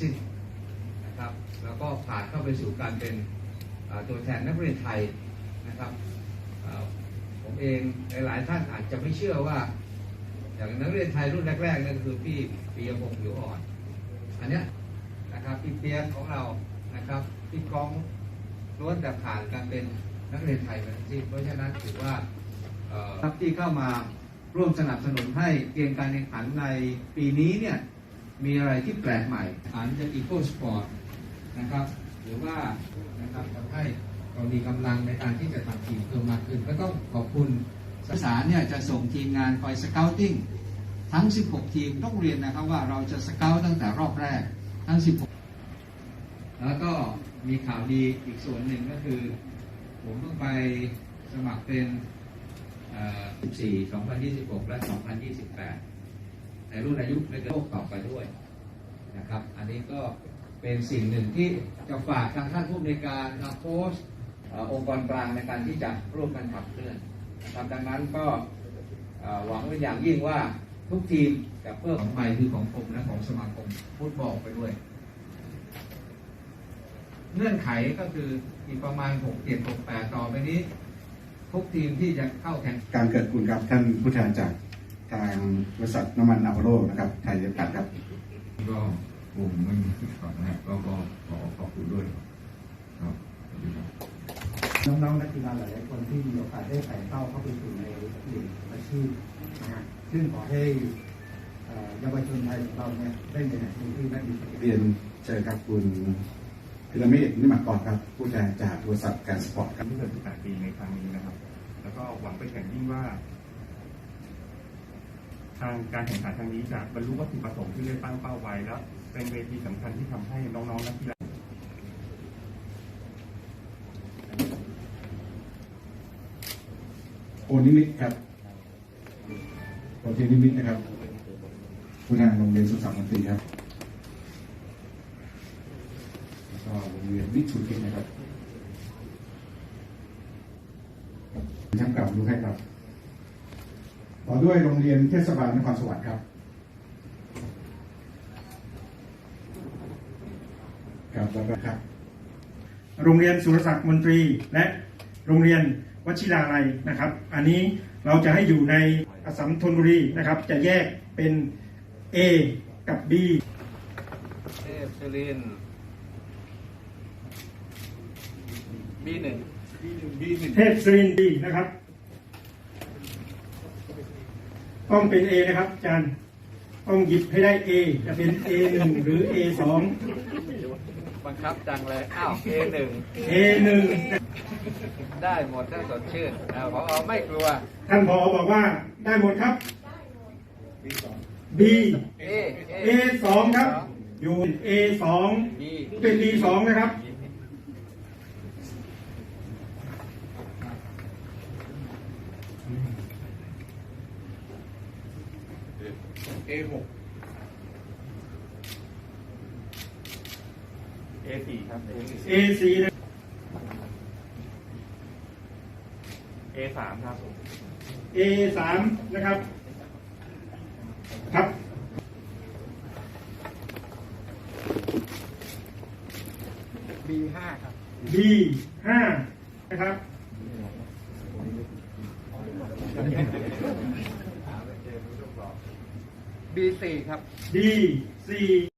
สิ้นนะครับ แล้วก็ผ่านเข้าไปสู่การเป็นตัวแทนนักเรียนไทยนะครับผมเองหลาย ๆ ท่านอาจจะไม่เชื่อว่า อย่างนักเรียนไทยรุ่นแรก ๆ นั่นคือพี่ปียพงศ์ผิวอ่อน อันเนี้ยนะครับพี่เปียกของเรานะครับพี่กองล้วนแต่ผ่านการเป็นนักเรียนไทยมาทั้งสิ้นเพราะฉะนั้นถือว่าเอ่อครับที่เข้ามาร่วมสนับสนุนให้เกมการแข่งขันในปีนี้เนี่ย มีอะไรที่แปลกใหม่อันจะอีโคสปอร์ตนะครับหรือว่านะครับทำให้เรามีกำลังในการที่จะทำทีมเพิ่มมากขึ้น ก็ต้องขอบคุณสสารเนี่ยจะส่งทีมงานคอยสเกลติ้งทั้ง 16 ทีมต้องเรียนนะครับว่าเราจะสเกลตั้งแต่รอบแรกทั้ง 16 แล้วก็มีข่าวดีอีกส่วนหนึ่งก็คือ ผมเพิ่งไปสมัครเป็นเอ่อ14 2026 และ 2028 ในรุ่นอายุในโลกต่อไปด้วยนะครับ อันนี้ก็เป็นสิ่งหนึ่งที่จะฝากทางท่านผู้ในการทางโค้ชองค์กรกลางในการที่จะร่วมกันขับเคลื่อนนะครับดังนั้นก็หวังเป็นอย่างยิ่งว่าทุกทีมจะเพิ่มของไทยคือของผมและของสมาคมฟุตบอลไปด้วย เงื่อนไขก็คืออีกประมาณ 6 7 6 8 ต่อไปนี้ ทุกทีมที่จะเข้าแข่งการเกิดคุณครับท่านผู้แทนจากางบริษัทน้ำมันอัพโลนะครับไทยจำกัดครับ ก็คงไม่มีที่ก่อนนะครับก็ก็ขอขอบคุณด้วยครับสวัสดีครับน้องๆนักกีฬาหลายๆคนที่มีโอกาสได้ไต่เต้าเข้าไปสู่ในลีกอาชีพนะฮะซึ่งขอให้เอ่อเยาวชนไทยของเราเนี่ยได้ในหน้าที่ที่และมีศักยภาพเรียนเชิญครับคุณพิรามิดนิมักกรครับ ผู้แทนจากบริษัทการสปอร์ตครับที่เกิด18ปีในครั้งนี้นะครับ แล้วก็หวังเป็นอย่างยิ่งว่าทางการแข่งขันครั้งนี้จะบรรลุวัตถุประสงค์ที่ได้ตั้งเป้าไว้แล้วเป็นเวทีสำคัญที่ทำให้น้องๆนักกีฬาโอนิมิตครับโอเทนิมิตนะครับผู้แทนโรงเรียนสุสันมนตรีครับแล้วก็โรงเรียนวิชุกิจนะครับช่างเก่าดูให้ครับ ต่อด้วยโรงเรียนเทศบาลนครสวรรค์ครับครับแล้วก็ครับ โรงเรียนสุรศักดิ์มนตรีและโรงเรียนวชิราลัยนะครับ อันนี้เราจะให้อยู่ในอสสัมธนบุรีนะครับ จะแยกเป็น A กับ B เทพศิรินบีหนึ่งเทพศรินทร์ดีนะครับ ต้องเป็น A นะครับอาจารย์ ต้องหยิบให้ได้ A จะเป็น A 1หรือ A 2บังคับจังเลย อ้าว A1 A 1ได้หมดถ้าสดชื่นอ่าพอไม่กลัว ท่านผอบอกว่าได้หมดครับ B A A 2ครับ อยู่ A 2 B เป็น B 2นะครับ A4 ครับ A 4นะ A3 ครับ A 3 นะครับ ครับ B5 ครับ B 5 นะครับ B4 ครับ B 4